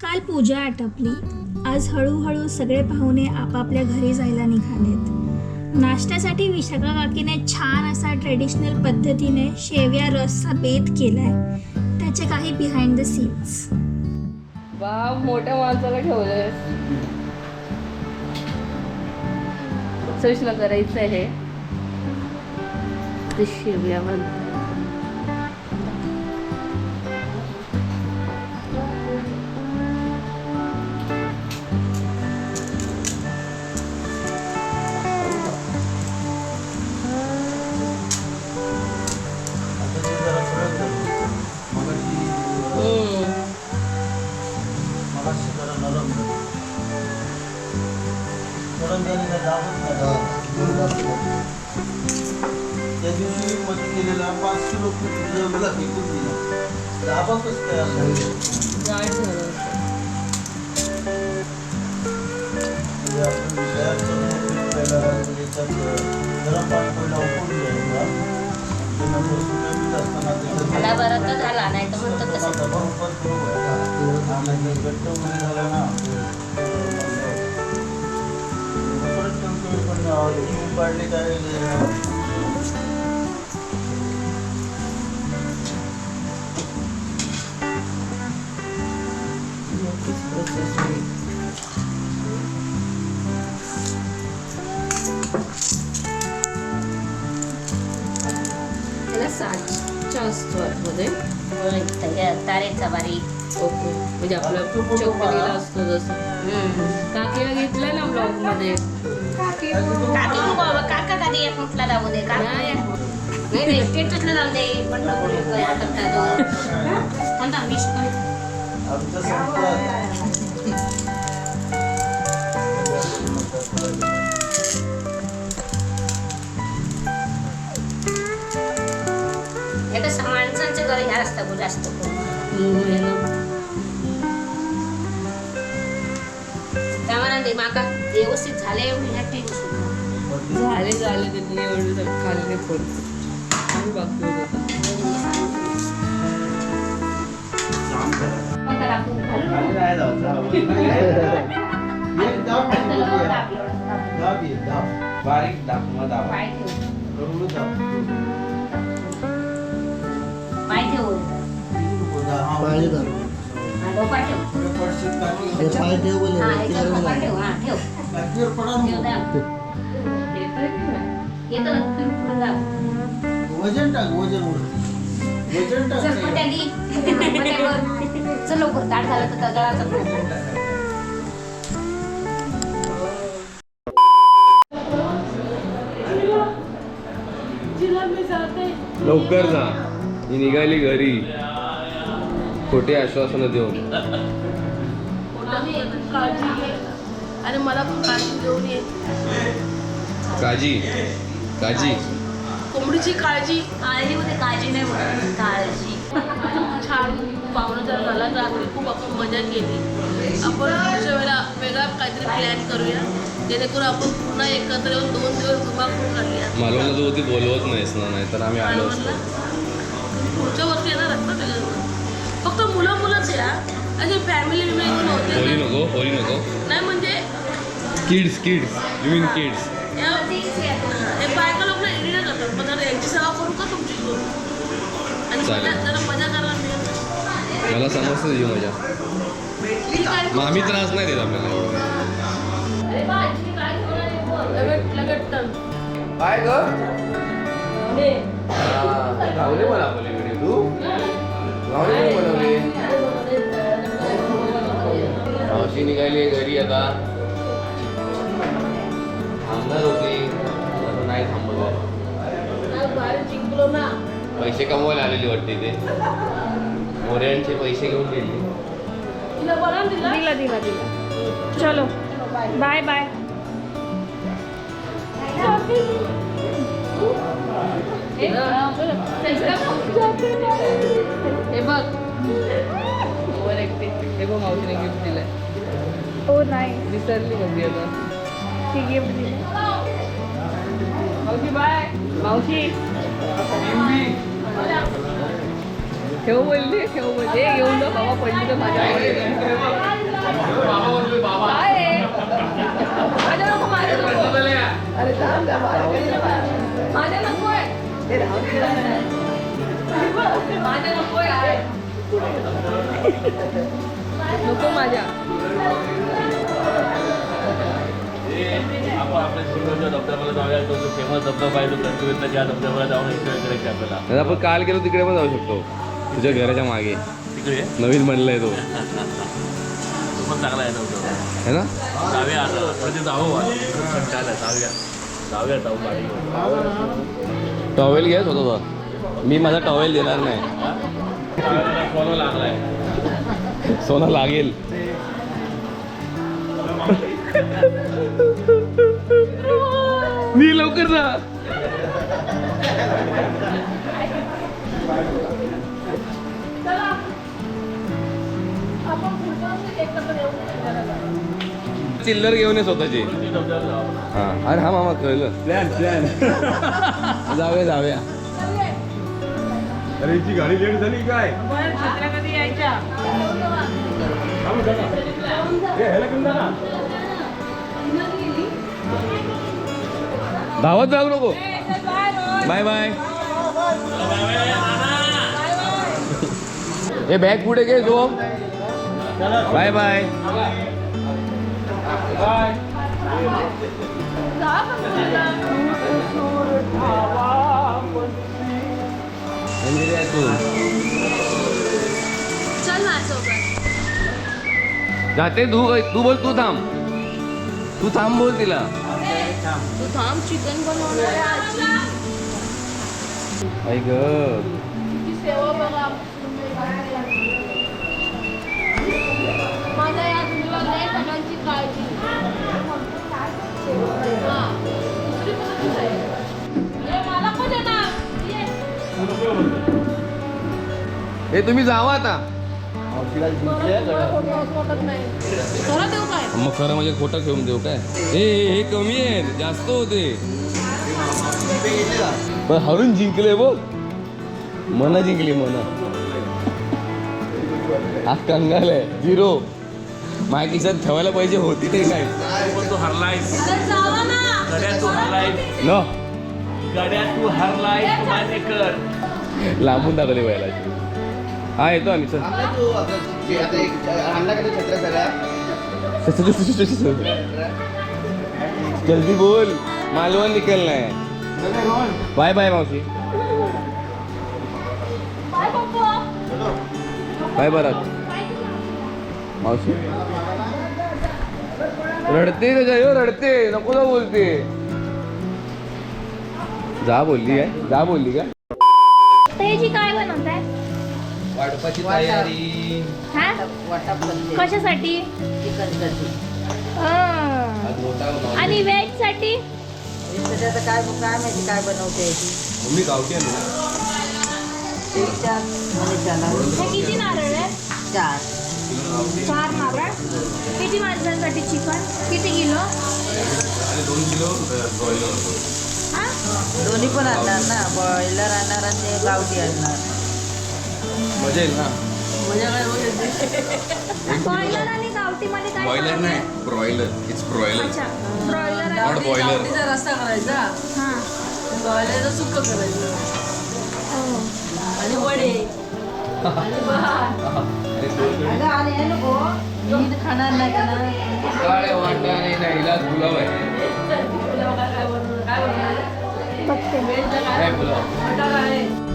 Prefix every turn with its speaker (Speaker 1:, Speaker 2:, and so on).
Speaker 1: काल पूजा आटपली. आज हळूहळू सगळे पाहुणे आपापल्या घरी जायला निघालेत. नाश्त्यासाठी विशाखा काकीने छान असा ट्रेडिशनल पद्धतीने शेवया रसचा बेत केलाय. त्याचे काही बिहाइंड द सीन्स
Speaker 2: बाप मोठ्या माणसाला ठेवलंय. सुषला करायचं आहे ते म्हणतात
Speaker 3: त्या दिवशी मदत केलेला पाच किलो मला फेकून दिला. असं?
Speaker 2: जाड झालं.
Speaker 3: म्हणजे गरम पाणी पहिला उकळून घ्यायचा
Speaker 4: बरं तर नाही तर म्हणतो तसं.
Speaker 3: घट्ट वगैरे झाला ना. परत पण काय?
Speaker 2: असतो आतमध्ये.
Speaker 4: तारेचा बारीक
Speaker 2: ओके. म्हणजे आपला चोकलेला असतो जसं. काकीला घेतलंय ना ब्लॉगमध्ये
Speaker 4: काकी काका कधी एक म्हटला जाऊ दे? का
Speaker 2: नाही.
Speaker 4: नाही नाही स्टेटसला जाऊ दे. पण नको नको आहे, आता काय जाऊ. थांब थांब, मी शिकवते.
Speaker 3: आमचं संपलं.
Speaker 4: झाले एवढी ह्या टेन्शन
Speaker 2: झाले झाले त्यांनी एवढं खाली नाही पडतो आम्ही बाकी होतो
Speaker 4: मग त्याला आपण घालून
Speaker 3: खाली नाही जायचं. एक दाब
Speaker 4: त्याला
Speaker 3: ठेवून
Speaker 4: लावून
Speaker 3: द्या.
Speaker 4: दाब एवढं.
Speaker 3: दाब ये, दाब. बारीक दाब मग दाबा.
Speaker 4: पाय ठेव
Speaker 3: एवढं दाब.
Speaker 4: पाय ठेव
Speaker 3: हा,
Speaker 5: पाय दाब.
Speaker 4: हा, डोका ठेव
Speaker 3: पडा वजन टाक वजन वजन टाक
Speaker 4: चल लवकर ताट झालं तर
Speaker 3: गळाचा
Speaker 6: लवकर जा. मी निघाली घरी. खोटे आश्वासनं देऊन.
Speaker 2: काळजी घे. आणि मला पण काळजी घेऊन ये.
Speaker 6: काजी काजी
Speaker 2: कोंबडीची काळजी.
Speaker 4: काळजीमध्ये काळजी नाही म्हणत काळजी.
Speaker 2: छान. पाहुणं जर झाला रात्री खूप आपण मजा केली. आपण पुढच्या वेळेला वेगळा काहीतरी प्लॅन करूया. जेणेकरून आपण पुन्हा एकत्र येऊन दोन दिवस धुमाकूळ काढूया
Speaker 6: मालवणला तू होती बोलवत नाहीस ना नाही तर आम्ही आलो
Speaker 2: पुढच्या वर्षी येणार आहेत ना सगळं फक्त मुलं मुलंच या. असे फॅमिली बिमिली होते
Speaker 6: नको होली नको.
Speaker 2: नाही म्हणजे
Speaker 6: kids kids you mean kids
Speaker 2: या हे बायका लोक एडिट करतात मग जरा यांची सेवा करू का तुमची करू आणि
Speaker 6: चालेल.
Speaker 2: मजा-
Speaker 6: मला समजतं तुझी मजा मग आम्ही त्रास नाही देत आपल्याला एवढं.
Speaker 2: काय
Speaker 6: ग
Speaker 2: हे.
Speaker 6: लावले मला पलीकडे तू लावले बनवले मावशी निघाली घरी आता थांबणार होती आता नाही थांबवलं. पैसे कमवायला आलेली वाटते ते. मोऱ्यांचे पैसे घेऊन गेली.
Speaker 2: तिला बरा दिला
Speaker 1: दिला दिला. दिला चलो. बाय. बाय
Speaker 2: हे हे बघ. हे बघ मावशीने गिफ्ट दिलंय.
Speaker 1: हो नाही.
Speaker 2: विसरली कधी
Speaker 1: मावशी गिफ्ट दिले.
Speaker 2: मावशी बाय. मावशी. ठेव बोलली ठेव बोलली. येऊन जा बाबा पडली तर माझ्या माझ्या नको. माझ्या
Speaker 5: माझ्या नको. माझ्या नको माझ्या. आपल्या शिरोच्या धबधब्याला जाऊया. तो जो फेमस धबधबा आहे तो गणपतीचा ज्या धबधब्याला जाऊन एन्जॉय करायचे आपल्याला
Speaker 6: आपण काल गेलो तिकडे पण जाऊ शकतो. तुझ्या घराच्या मागे.
Speaker 5: तिकडे?
Speaker 6: नवीन बनलाय तो.
Speaker 5: तो पण चांगला आहे धबधबा
Speaker 6: है ना?
Speaker 5: जाऊया आता. म्हणजे जाऊ कंटाळा जाऊया. जाऊया जाऊ गाडी
Speaker 6: टॉवेल घ्या स्वतःचा मी माझा टॉवेल देणार नाही.
Speaker 5: फोन लागलाय.
Speaker 6: सोनं लागेल. मी लवकर जा. चिल्लर घेऊन ये स्वतःची. हा. अरे हा मामा कळलं.
Speaker 3: प्लॅन प्लॅन
Speaker 6: जाऊया जाऊया.
Speaker 3: अरे हिची गाडी लेट झाली काय?
Speaker 2: कधी यायच्या.
Speaker 6: धावत जाऊ नको. बाय बाय हे बॅग पुढे घे जो बाय बाय जाते तू तू बोल तू थांब. तू थांब बोल तिला.
Speaker 2: तू थांब चिकन बनवणार आहे आजी
Speaker 6: आई ग
Speaker 2: किती सेवा बघा माझ्या या तुला लय सगळ्यांची काळजी हा. दुसरी कोणाचीच आहे? ये, मला पण दे ना. ये.
Speaker 6: हे तुम्ही जावा आता मग खरं म्हणजे खोटं ठेवून देऊ काय? हे हे- हे कमी आहे. जास्त होते. पण हरून जिंकले बघ मना जिंकली मना. हा कंगाल आहे. झिरो. माझ्या खिशात ठेवायला पाहिजे होती ते काय?
Speaker 5: पण तू गड्या तू हरलायस
Speaker 6: न.
Speaker 5: गड्या तू मान्य कर.
Speaker 6: लांबून टाकले व्हायला हा येतो आम्ही चल. जल्दी बोल मालवण निकलना है बाय बाय मावशी. बाय बरात मावशी. रडते त्याच्या यो रडते. नको जा बोलते. जा बोलली आहे जा बोलली का
Speaker 1: जी काय बनवताय?
Speaker 6: वाटपाची तयारी.
Speaker 1: हा? कशासाठी? हा. आणि व्हेजसाठी
Speaker 7: त्याचं काय काय माहिती काय बनवते
Speaker 6: मम्मी गावठी आहे ना?
Speaker 7: चार मनीषाला
Speaker 1: हे किती नारळ आहे?
Speaker 7: चार
Speaker 1: चार नारळ. किती माणसांसाठी चिकन? किती किलो?
Speaker 6: आणि दोन किलो ब्रॉयलर
Speaker 1: हा?
Speaker 7: दोन्ही पण आणणार ना? बॉयलर आणणार आणि ते गावठी आणणार.
Speaker 6: मजा येईल ना?
Speaker 1: बॉयलर आणि गावठी मध्ये काय
Speaker 6: बॉयलर नाही
Speaker 1: आहे?
Speaker 6: ब्रॉयलर इट्स ब्रॉयलर
Speaker 1: अच्छा ब्रॉयलर
Speaker 6: नॉट
Speaker 1: आणि
Speaker 6: बॉयलर
Speaker 2: गावठीचा रस्ता करायचा.
Speaker 1: हा.
Speaker 2: सुक्क करायचं.
Speaker 1: हो.
Speaker 2: आणि वडे.
Speaker 7: अगं आणि हे नको मी खाणार नाही का ना?
Speaker 6: काय वाटा नाही नाही इलाज पुलाव आहे
Speaker 2: काय बनवणार काय बनवणार
Speaker 1: बघते.
Speaker 6: काय?
Speaker 2: आहे